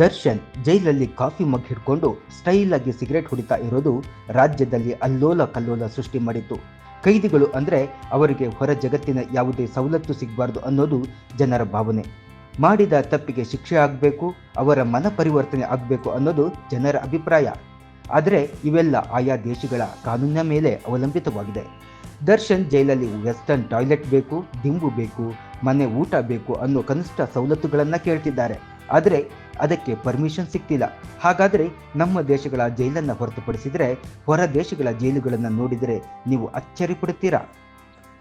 ದರ್ಶನ್ ಜೈಲಲ್ಲಿ ಕಾಫಿ ಮಗ್ ಹಿಡ್ಕೊಂಡು ಸ್ಟೈಲ್ ಆಗಿ ಸಿಗರೆಟ್ ಹೊಡಿತಾ ಇರೋದು ರಾಜ್ಯದಲ್ಲಿ ಅಲ್ಲೋಲ ಕಲ್ಲೋಲ ಸೃಷ್ಟಿ ಮಾಡಿತ್ತು. ಕೈದಿಗಳು ಅಂದರೆ ಅವರಿಗೆ ಹೊರ ಜಗತ್ತಿನ ಯಾವುದೇ ಸವಲತ್ತು ಸಿಗಬಾರ್ದು ಅನ್ನೋದು ಜನರ ಭಾವನೆ. ಮಾಡಿದ ತಪ್ಪಿಗೆ ಶಿಕ್ಷೆ ಆಗಬೇಕು, ಅವರ ಮನ ಪರಿವರ್ತನೆ ಆಗಬೇಕು ಅನ್ನೋದು ಜನರ ಅಭಿಪ್ರಾಯ. ಆದರೆ ಇವೆಲ್ಲ ಆಯಾ ದೇಶಗಳ ಕಾನೂನಿನ ಮೇಲೆ ಅವಲಂಬಿತವಾಗಿದೆ. ದರ್ಶನ್ ಜೈಲಲ್ಲಿ ವೆಸ್ಟರ್ನ್ ಟಾಯ್ಲೆಟ್ ಬೇಕು, ದಿಂಬು ಬೇಕು, ಮನೆ ಊಟ ಬೇಕು ಅನ್ನೋ ಕನಿಷ್ಠ ಸವಲತ್ತುಗಳನ್ನು ಕೇಳ್ತಿದ್ದಾರೆ. ಆದರೆ ಅದಕ್ಕೆ ಪರ್ಮಿಷನ್ ಸಿಗ್ತಿಲ್ಲ ಹಾಗಾದರೆ ನಮ್ಮ ದೇಶಗಳ ಜೈಲನ್ನು ಹೊರತುಪಡಿಸಿದರೆ ಹೊರ ದೇಶಗಳ ಜೈಲುಗಳನ್ನು ನೋಡಿದರೆ ನೀವು ಅಚ್ಚರಿ ಪಡುತ್ತೀರಾ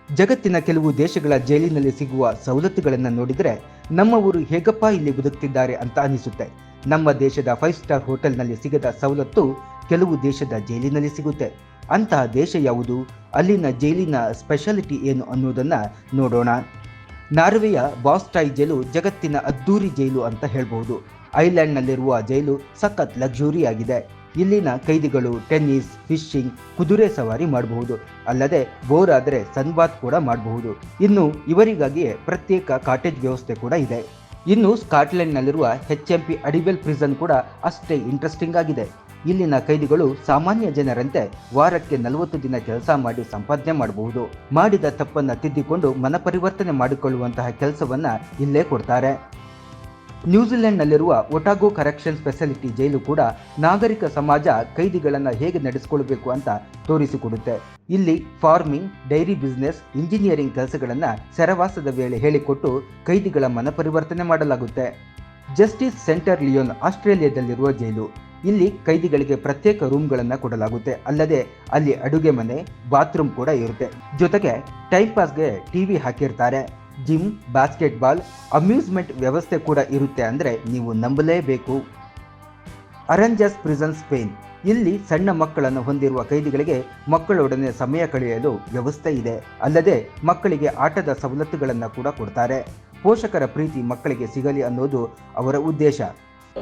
ಜಗತ್ತಿನ ಕೆಲವು ದೇಶಗಳ ಜೈಲಿನಲ್ಲಿ ಸಿಗುವ ಸವಲತ್ತುಗಳನ್ನು ನೋಡಿದರೆ ನಮ್ಮ ಊರು ಹೇಗಪ್ಪ ಇಲ್ಲಿ ಬದುಕ್ತಿದ್ದಾರೆ ಅಂತ ಅನಿಸುತ್ತೆ. ನಮ್ಮ ದೇಶದ ಫೈವ್ ಸ್ಟಾರ್ ಹೋಟೆಲ್ನಲ್ಲಿ ಸಿಗದ ಸವಲತ್ತು ಕೆಲವು ದೇಶದ ಜೈಲಿನಲ್ಲಿ ಸಿಗುತ್ತೆ. ಅಂತಹ ದೇಶ ಯಾವುದು? ಅಲ್ಲಿನ ಜೈಲಿನ ಸ್ಪೆಷಾಲಿಟಿ ಏನು ಅನ್ನೋದನ್ನು ನೋಡೋಣ. ನಾರ್ವೆಯ ಬಾಸ್ಟಾಯ್ ಜೈಲು ಜಗತ್ತಿನ ಅದ್ದೂರಿ ಜೈಲು ಅಂತ ಹೇಳಬಹುದು. ಐಲ್ಯಾಂಡ್ನಲ್ಲಿರುವ ಜೈಲು ಸಖತ್ ಲಕ್ಸುರಿ ಆಗಿದೆ ಇಲ್ಲಿನ ಕೈದಿಗಳು ಟೆನ್ನಿಸ್, ಫಿಶಿಂಗ್, ಕುದುರೆ ಸವಾರಿ ಮಾಡಬಹುದು. ಅಲ್ಲದೆ ಬೋರ್ ಆದರೆ ಸನ್ಬಾತ್ ಕೂಡ ಮಾಡಬಹುದು. ಇನ್ನು ಇವರಿಗಾಗಿಯೇ ಪ್ರತ್ಯೇಕ ಕಾಟೇಜ್ ವ್ಯವಸ್ಥೆ ಕೂಡ ಇದೆ. ಇನ್ನು ಸ್ಕಾಟ್ಲೆಂಡ್ನಲ್ಲಿರುವ H M P Addiewell prison ಕೂಡ ಅಷ್ಟೇ ಇಂಟ್ರೆಸ್ಟಿಂಗ್ ಆಗಿದೆ. ಇಲ್ಲಿನ ಕೈದಿಗಳು ಸಾಮಾನ್ಯ ಜನರಂತೆ ವಾರಕ್ಕೆ ನಲವತ್ತು ದಿನ ಕೆಲಸ ಮಾಡಿ ಸಂಪಾದನೆ ಮಾಡಬಹುದು. ಮಾಡಿದ ತಪ್ಪನ್ನ ತಿದ್ದಿಕೊಂಡು ಮನ ಪರಿವರ್ತನೆ ಮಾಡಿಕೊಳ್ಳುವಂತಹ ಕೆಲಸವನ್ನ ಇಲ್ಲೇ ಕೊಡ್ತಾರೆ. ನ್ಯೂಜಿಲೆಂಡ್ನಲ್ಲಿರುವ ಒಟಾಗೋ ಕರೆಕ್ಷನ್ ಸ್ಪೆಷಾಲಿಟಿ ಜೈಲು ಕೂಡ ನಾಗರಿಕ ಸಮಾಜ ಕೈದಿಗಳನ್ನು ಹೇಗೆ ನಡೆಸಿಕೊಳ್ಳಬೇಕು ಅಂತ ತೋರಿಸಿಕೊಡುತ್ತೆ. ಇಲ್ಲಿ ಫಾರ್ಮಿಂಗ್, ಡೈರಿ ಬಿಸ್ನೆಸ್, ಇಂಜಿನಿಯರಿಂಗ್ ಕೆಲಸಗಳನ್ನು ಸೆರವಾಸದ ವೇಳೆ ಹೇಳಿಕೊಟ್ಟು ಕೈದಿಗಳ ಮನ ಪರಿವರ್ತನೆ ಮಾಡಲಾಗುತ್ತೆ. ಜಸ್ಟಿಸ್ ಸೆಂಟರ್ ಲಿಯೋನ್ ಆಸ್ಟ್ರೇಲಿಯಾದಲ್ಲಿರುವ ಜೈಲು. ಇಲ್ಲಿ ಕೈದಿಗಳಿಗೆ ಪ್ರತ್ಯೇಕ ರೂಮ್ಗಳನ್ನು ಕೊಡಲಾಗುತ್ತೆ. ಅಲ್ಲದೆ ಅಲ್ಲಿ ಅಡುಗೆ ಮನೆ, ಬಾತ್ರೂಮ್ ಕೂಡ ಇರುತ್ತೆ. ಜೊತೆಗೆ ಟೈಮ್ ಪಾಸ್ಗೆ ಟಿವಿ ಹಾಕಿರ್ತಾರೆ. ಜಿಮ್, ಬಾಸ್ಕೆಟ್ಬಾಲ್, ಅಮ್ಯೂಸ್ಮೆಂಟ್ ವ್ಯವಸ್ಥೆ ಕೂಡ ಇರುತ್ತೆ ಅಂದರೆ ನೀವು ನಂಬಲೇಬೇಕು. Aranjuez prison Spain. ಇಲ್ಲಿ ಸಣ್ಣ ಮಕ್ಕಳನ್ನು ಹೊಂದಿರುವ ಕೈದಿಗಳಿಗೆ ಮಕ್ಕಳೊಡನೆ ಸಮಯ ಕಳೆಯಲು ವ್ಯವಸ್ಥೆ ಇದೆ. ಅಲ್ಲದೆ ಮಕ್ಕಳಿಗೆ ಆಟದ ಸವಲತ್ತುಗಳನ್ನು ಕೂಡ ಕೊಡ್ತಾರೆ. ಪೋಷಕರ ಪ್ರೀತಿ ಮಕ್ಕಳಿಗೆ ಸಿಗಲಿ ಅನ್ನೋದು ಅವರ ಉದ್ದೇಶ.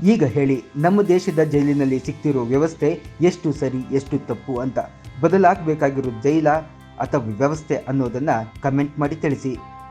ಈಗ ಹೇಳಿ, ನಮ್ಮ ದೇಶದ ಜೈಲಿನಲ್ಲಿ ಸಿಗ್ತಿರೋ ವ್ಯವಸ್ಥೆ ಎಷ್ಟು ಸರಿ, ಎಷ್ಟು ತಪ್ಪು ಅಂತ. ಬದಲಾಗಬೇಕಾಗಿರೋ ಜೈಲ ಅಥವಾ ವ್ಯವಸ್ಥೆ ಅನ್ನೋದನ್ನು ಕಮೆಂಟ್ ಮಾಡಿ ತಿಳಿಸಿ.